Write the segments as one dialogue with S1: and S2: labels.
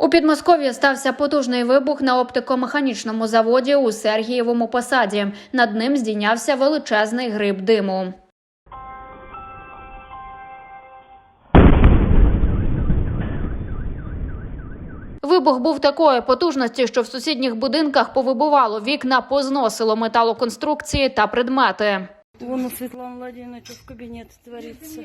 S1: У Підмосков'ї стався потужний вибух на оптикомеханічному заводі у Сергієвому посаді. Над ним здійнявся величезний гриб диму. Вибух був такої потужності, що в сусідніх будинках повибувало вікна, позносило металоконструкції та предмети.
S2: Вон у Светланы Владимировича в кабінет твориться.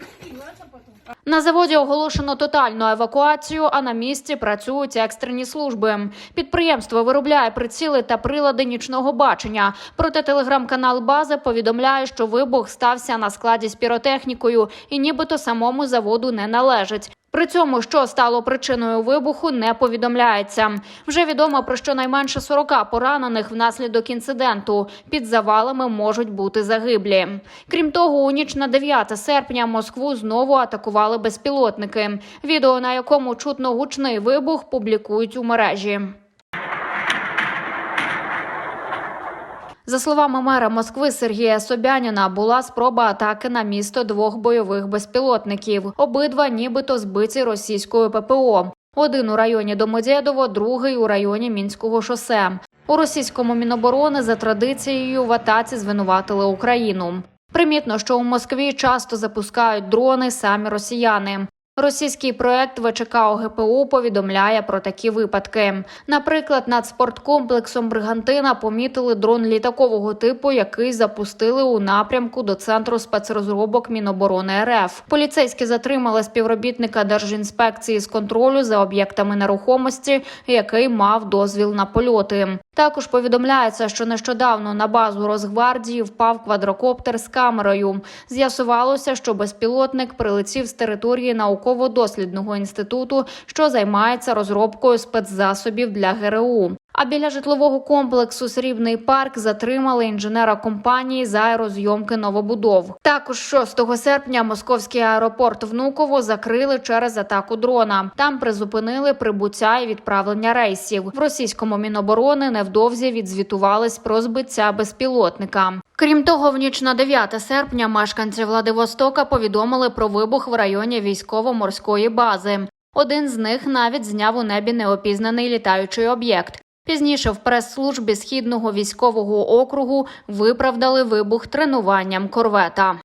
S1: На заводі оголошено тотальну евакуацію, а на місці працюють екстрені служби. Підприємство виробляє приціли та прилади нічного бачення. Проте телеграм-канал База повідомляє, що вибух стався на складі з піротехнікою і нібито самому заводу не належить. При цьому, що стало причиною вибуху, не повідомляється. Вже відомо про щонайменше 40 поранених внаслідок інциденту. Під завалами можуть бути загиблі. Крім того, у ніч на 9 серпня Москву знову атакували безпілотники. Відео, на якому чутно гучний вибух, публікують у мережі. За словами мера Москви Сергія Собяніна, була спроба атаки на місто двох бойових безпілотників. Обидва нібито збиті російською ППО. Один у районі Домодєдово, другий у районі Мінського шосе. У російському міноборони за традицією в атаці звинуватили Україну. Примітно, що у Москві часто запускають дрони самі росіяни. Російський проект ВЧК ОГПУ повідомляє про такі випадки. Наприклад, над спорткомплексом Бригантина помітили дрон літакового типу, який запустили у напрямку до центру спецрозробок Міноборони РФ. Поліцейські затримали співробітника Держінспекції з контролю за об'єктами нерухомості, який мав дозвіл на польоти. Також повідомляється, що нещодавно на базу Росгвардії впав квадрокоптер з камерою. З'ясувалося, що безпілотник прилетів з території науково-дослідного інституту, що займається розробкою спецзасобів для ГРУ. А біля житлового комплексу Срібний парк затримали інженера компанії з аерозйомки новобудов. Також 6 серпня московський аеропорт Внуково закрили через атаку дрона. Там призупинили прибуття і відправлення рейсів. В російському міноборони невдовзі відзвітувались про збиття безпілотника. Крім того, в ніч на 9 серпня мешканці Владивостока повідомили про вибух в районі військово-морської бази. Один з них навіть зняв у небі неопізнаний літаючий об'єкт. Пізніше в прес-службі східного військового округу виправдали вибух тренуванням корвета.